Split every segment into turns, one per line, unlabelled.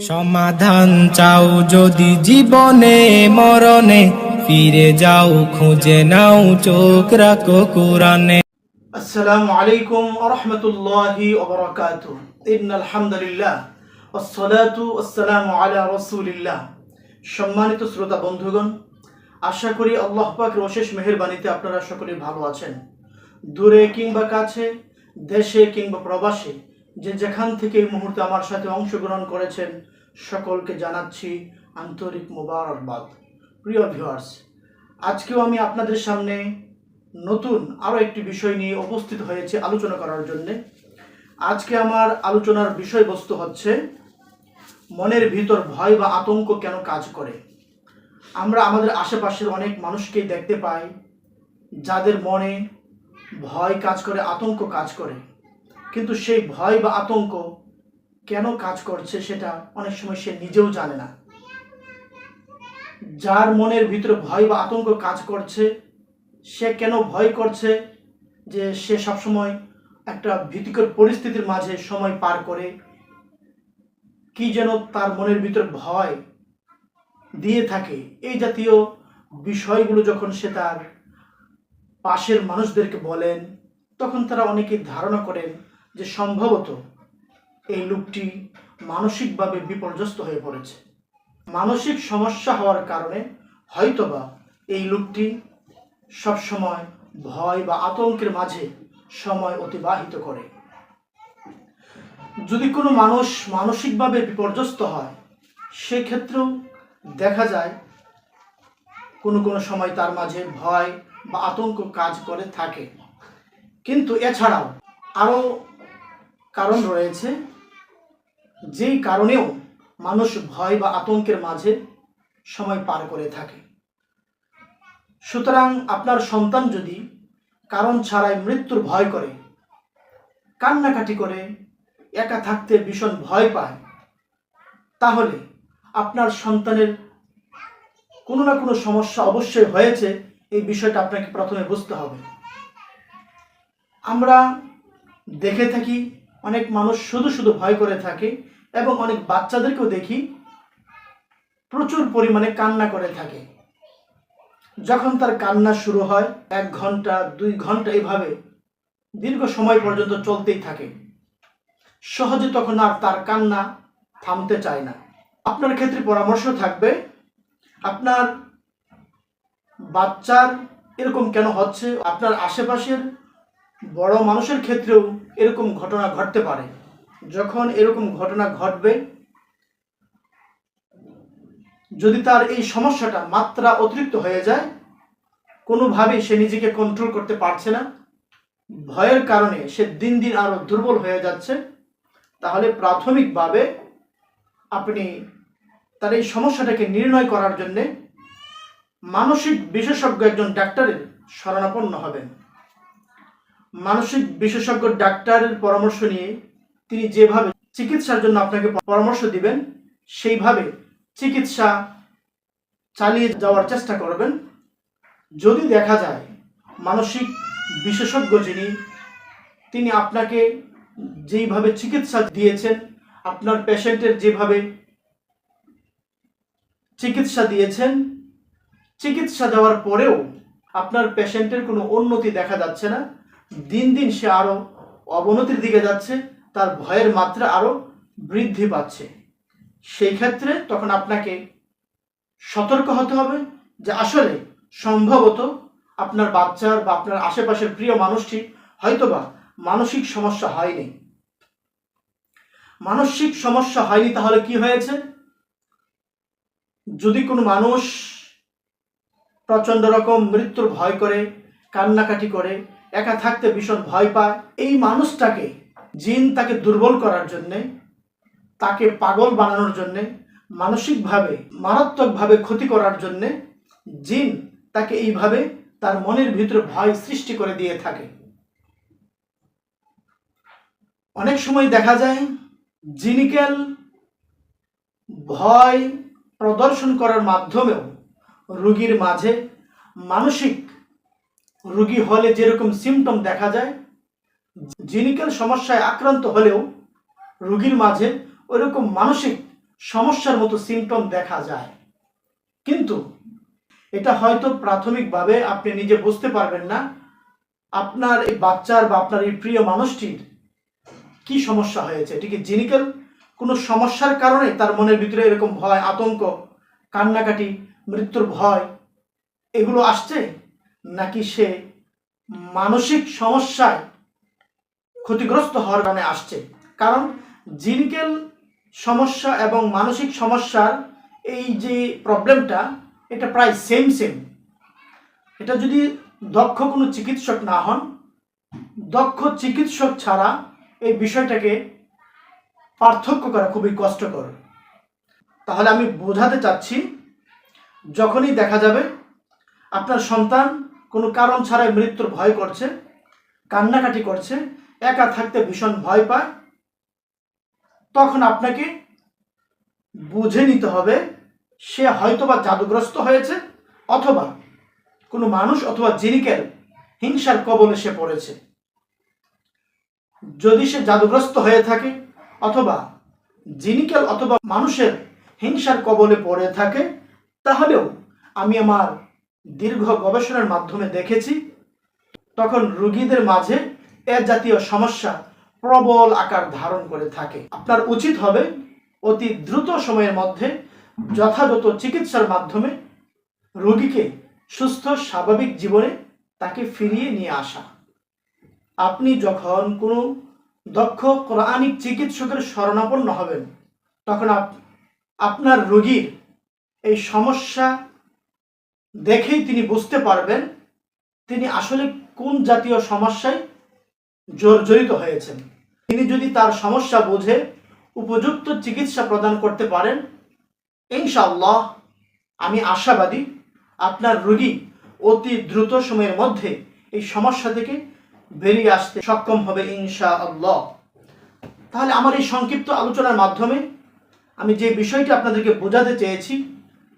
সমাধান চাও যদি জীবনে, মরণে, ফিরে যাও, খুঁজে নাও, চোখ রাখো কোরআনে।
আসসালামু আলাইকুম ওয়া রাহমাতুল্লাহি ওয়া বারাকাতুহু। ইন্নাল হামদুলিল্লাহ ইবন আলহামদুলিল্লাহ আসসালাতু সালামু আলা রাসূলিল্লাহ। সম্মানিত শ্রোতা বন্ধুগণ, আশা করি আল্লাহ পাকের অশেষ মেহেরবানিতে আপনারা সকলে ভালো আছেন। দূরে কিংবা কাছে, দেশে কিংবা প্রবাসে যে যেখান থেকে এই মুহূর্তে আমার সাথে অংশগ্রহণ করেছেন, সকলকে জানাচ্ছি আন্তরিক মোবারকবাদ। প্রিয় ভিউয়ার্স আজকেও আমি আপনাদের সামনে নতুন আরও একটি বিষয় নিয়ে উপস্থিত হয়েছে আলোচনা করার জন্যে। আজকে আমার আলোচনার বিষয়বস্তু হচ্ছে, মনের ভিতর ভয় বা আতঙ্ক কেন কাজ করে? আমরা আমাদের আশেপাশের অনেক মানুষকেই দেখতে পাই, যাদের মনে ভয় কাজ করে, আতঙ্ক কাজ করে। কিন্তু সেই ভয় বা আতঙ্ক কেন কাজ করছে সেটা অনেক সময় সে নিজেও জানে না। যার মনের ভিতরে ভয় বা আতঙ্ক কাজ করছে, সে কেন ভয় করছে যে সে সবসময় একটা ভীতিকর পরিস্থিতির মাঝে সময় পার করে? কি যেন তার মনের ভিতর ভয় দিয়ে থাকে। এই জাতীয় বিষয়গুলো যখন সে তার পাশের মানুষদেরকে বলেন, তখন তারা অনেকেই ধারণা করেন যে সম্ভবত এই লোকটি মানসিকভাবে বিপর্যস্ত হয়ে পড়েছে। মানসিক সমস্যা হওয়ার কারণে হয়তোবা এই লোকটি সবসময় ভয় বা আতঙ্কের মাঝে সময় অতিবাহিত করে। যদি কোনো মানুষ মানসিকভাবে বিপর্যস্ত হয়, সেক্ষেত্রেও দেখা যায় কোনো কোনো সময় তার মাঝে ভয় বা আতঙ্ক কাজ করে থাকে। কিন্তু এছাড়াও আরও কারণ রয়েছে। যেই কারণেও মানুষ ভয় বা আতঙ্কের মাঝে সময় পার করে থাকে। সুতরাং আপনার সন্তান যদি কারণ ছাড়াই মৃত্যুর ভয় করে, কান্নাকাটি করে, একা থাকতে ভীষণ ভয় পায়, তাহলে আপনার সন্তানের কোনো না কোনো সমস্যা অবশ্যই হয়েছে। এই বিষয়টা আপনাকে প্রথমে বুঝতে হবে। আমরা দেখে থাকি অনেক মানুষ শুধু শুধু ভয় করে থাকে এবং অনেক বাচ্চাদেরকেও দেখি প্রচুর পরিমাণে কান্না করে থাকে। যখন তার কান্না শুরু হয়, এক ঘণ্টা, দুই ঘণ্টা এভাবে দীর্ঘ সময় পর্যন্ত চলতেই থাকে। সহজে তখন আর তার কান্না থামতে চায় না। আপনার ক্ষেত্রে পরামর্শ থাকবে, আপনার বাচ্চার এরকম কেন হচ্ছে? আপনার আশেপাশের বড় মানুষের ক্ষেত্রেও এরকম ঘটনা ঘটতে পারে। যখন এরকম ঘটনা ঘটবে, যদি তার এই সমস্যাটা মাত্রা অতিরিক্ত হয়ে যায়, কোনোভাবেই সে নিজেকে কন্ট্রোল করতে পারছে না। ভয়ের কারণে সে দিন দিন আরও দুর্বল হয়ে যাচ্ছে। তাহলে প্রাথমিকভাবে আপনি তার এই সমস্যাটাকে নির্ণয় করার জন্যে মানসিক বিশেষজ্ঞ একজন ডাক্তারের শরণাপন্ন হবেন। মানসিক বিশেষজ্ঞ ডাক্তারের পরামর্শ নিয়ে তিনি যেভাবে চিকিৎসার জন্য আপনাকে পরামর্শ দিবেন, সেইভাবে চিকিৎসা চালিয়ে যাওয়ার চেষ্টা করবেন। যদি দেখা যায় মানসিক বিশেষজ্ঞ যিনি, তিনি আপনাকে যেইভাবে চিকিৎসা দিয়েছেন, আপনার পেশেন্টের যেভাবে চিকিৎসা দিয়েছেন, চিকিৎসা দেওয়ার পরেও আপনার পেশেন্টের কোনো উন্নতি দেখা যাচ্ছে না। দিন দিন সে আরও অবনতির দিকে যাচ্ছে, তার ভয়ের মাত্রা আরও বৃদ্ধি পাচ্ছে। সেই ক্ষেত্রে তখন আপনাকে সতর্ক হতে হবে যে আসলে সম্ভবত আপনার বাচ্চার বা আপনার আশেপাশের প্রিয় মানুষটি হয়তোবা মানসিক সমস্যা হয়নি। মানসিক সমস্যা হয়নি তাহলে কি হয়েছে? যদি কোনো মানুষ প্রচণ্ড রকম মৃত্যুর ভয় করে, কান্নাকাটি করে একা থাকতে ভীষণ ভয় পায়। এই মানুষটাকে, জিন তাকে দুর্বল করার জন্যে, তাকে পাগল বানানোর জন্যে, মানসিকভাবে, মারাত্মকভাবে ক্ষতি করার জন্যে, জিন তাকে এইভাবে তার মনের ভিতরে ভয় সৃষ্টি করে দিয়ে থাকে। অনেক সময় দেখা যায় জিনিক্যাল ভয় প্রদর্শন করার মাধ্যমেও রুগীর মাঝে মানসিক রোগী হলে যেরকম সিমটম দেখা যায় জিনিক্যাল সমস্যায় আক্রান্ত হলেও রুগীর মাঝে ওইরকম মানসিক সমস্যার মতো সিমটম দেখা যায়। কিন্তু এটা হয়তো প্রাথমিকভাবে আপনি নিজে বুঝতে পারবেন না, আপনার এই বাচ্চার বা আপনার এই প্রিয় মানুষটির কি সমস্যা হয়েছে। এটি কি জিনিক্যাল কোনো সমস্যার কারণে তার মনের ভিতরে এরকম ভয়, আতঙ্ক, কান্নাকাটি, মৃত্যুর ভয়, এগুলো আসছে? নাকি সে মানসিক সমস্যায় ক্ষতিগ্রস্ত হওয়ার কারণে আসছে? কারণ জিনিক্যাল সমস্যা এবং মানসিক সমস্যার এই যে প্রবলেমটা, এটা প্রায় সেম সেম এটা যদি দক্ষ কোনো চিকিৎসক না হন, দক্ষ চিকিৎসক ছাড়া এই বিষয়টাকে পার্থক্য করা খুবই কষ্টকর। তাহলে আমি বোঝাতে চাচ্ছি, যখনই দেখা যাবে আপনার সন্তান কোনো কারণ ছাড়াই মৃত্যুর ভয় করছে, কান্নাকাটি করছে, একা থাকতে ভীষণ ভয় পায়। তখন আপনাকে বুঝে নিতে হবে, সে হয়তোবা জাদুগ্রস্ত হয়েছে অথবা কোনো মানুষ অথবা জিনিকের হিংসার কবলে সে পড়েছে। যদি সে জাদুগ্রস্ত হয়ে থাকে অথবা জিনিক্যাল অথবা মানুষের হিংসার কবলে পড়ে থাকে, তাহলেও আমি আমার দীর্ঘ গবেষণার মাধ্যমে দেখেছি, তখন রুগীদের মাঝে এ জাতীয় সমস্যা প্রবল আকার ধারণ করে থাকে। আপনার উচিত হবে অতি দ্রুত সময়ের মধ্যে যথাযথ চিকিৎসার মাধ্যমে রোগীকে সুস্থ, স্বাভাবিক জীবনে তাকে ফিরিয়ে নিয়ে আসা। আপনি যখন কোনো দক্ষ কোরআনিক চিকিৎসকের শরণাপন্ন হবেন, তখন আপ- আপনার রোগীর এই সমস্যা দেখেই তিনি বুঝতে পারবেন তিনি আসলে কোন জাতীয় সমস্যায় জর্জরিত হয়েছেন। তিনি যদি তার সমস্যা বুঝে, উপযুক্ত চিকিৎসা প্রদান করতে পারেন, ইনশাআল্লাহ আমি আশাবাদী আপনার রোগী অতি দ্রুত সময়ের মধ্যে এই সমস্যা থেকে বেরিয়ে আসতে সক্ষম হবে ইনশাআল্লাহ। তাহলে আমার এই সংক্ষিপ্ত আলোচনার মাধ্যমে আমি যে বিষয়টি আপনাদেরকে বোঝাতে চেয়েছি,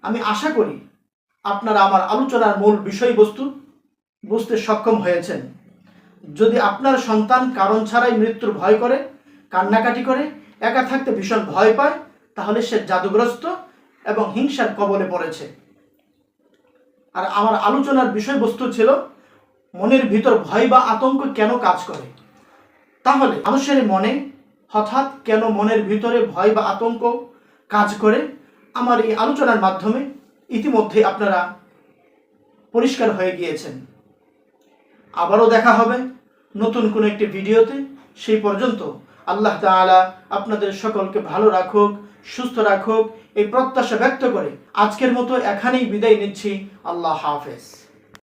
আমি আশা করি আপনারা আমার আলোচনার মূল বিষয়বস্তু বুঝতে সক্ষম হয়েছেন। যদি আপনার সন্তান কারণ ছাড়াই মৃত্যুর ভয় করে, কান্নাকাটি করে, একা থাকতে ভীষণ ভয় পায়, তাহলে সে জাদুগ্রস্ত এবং হিংসার কবলে পড়েছে। আর আমার আলোচনার বিষয়বস্তু ছিল, মনের ভিতর ভয় বা আতঙ্ক কেন কাজ করে? তাহলে মানুষের মনে হঠাৎ কেন মনের ভিতরে ভয় বা আতঙ্ক কাজ করে? আমার এই আলোচনার মাধ্যমে ইতিমধ্যে আপনারা পরিষ্কার হয়ে গিয়েছেন। আবারও দেখা হবে নতুন কোনো একটি ভিডিওতে। সেই পর্যন্ত আল্লাহ তালা আপনাদের সকলকে ভালো রাখুক, সুস্থ রাখুক, এই প্রত্যাশা ব্যক্ত করে আজকের মতো এখানেই বিদায় নিচ্ছি। আল্লাহ হাফেজ।